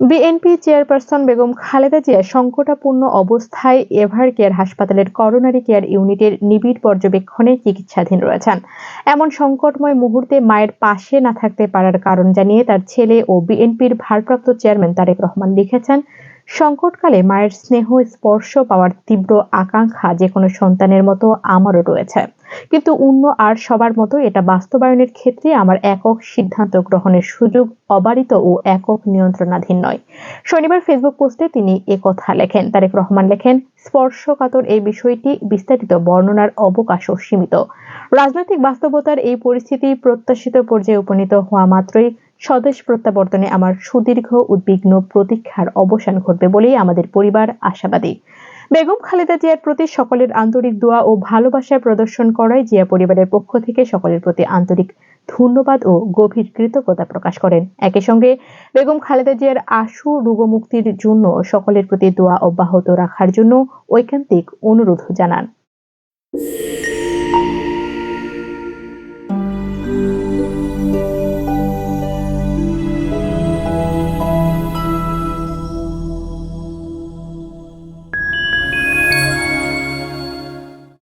BNP chairperson Begum Khaleda Zia সংকটাপূর্ণ অবস্থায় Evercare হাসপাতালের করোনারি কেয়ার ইউনিটের নিবিড় পর্যবেক্ষণে চিকিৎসাধীন রয়েছেন। এমন সংকটময় মুহূর্তে মায়ের পাশে না থাকতে পারার কারণ জানিয়ে তার ছেলে ও বিএনপির ভারপ্রাপ্ত চেয়ারম্যান তারেক রহমান লিখেছেন, সংকটকালে মায়ের স্নেহ, স্পর্শ পাওয়ার তীব্র আকাঙ্ক্ষা যে কোনো সন্তানের মতো আমারও রয়েছে। কিন্তু অন্য আর সবার মতো এটা বাস্তবায়নের ক্ষেত্রে আমার একক সিদ্ধান্ত গ্রহণের সুযোগ অবারিত ও একক নিয়ন্ত্রণাধীন নয়। শনিবার ফেসবুক পোস্টে তিনি একথা লেখেন। তারেক রহমান লেখেন, স্পর্শকাতর এই বিষয়টি বিস্তারিত বর্ণনার অবকাশও সীমিত। রাজনৈতিক বাস্তবতার এই পরিস্থিতি প্রত্যাশিত পর্যায়ে উপনীত হওয়া মাত্রই স্বদেশ প্রত্যাবর্তনে আমার সুদীর্ঘ উদ্বিগ্ন প্রতীক্ষার অবসান ঘটবে বলেই আমাদের পরিবার আশাবাদী। বেগম খালেদা জিয়ার প্রতি সকলের আন্তরিক দোয়া ও ভালোবাসা প্রদর্শন করায় জিয়া পরিবারের পক্ষ থেকে সকলের প্রতি আন্তরিক ধন্যবাদ ও গভীর কৃতজ্ঞতা প্রকাশ করেন। একই সঙ্গে বেগম খালেদা জিয়ার আশু রোগমুক্তির জন্য সকলের প্রতি দোয়া অব্যাহত রাখার জন্য ঐকান্তিক অনুরোধ জানান।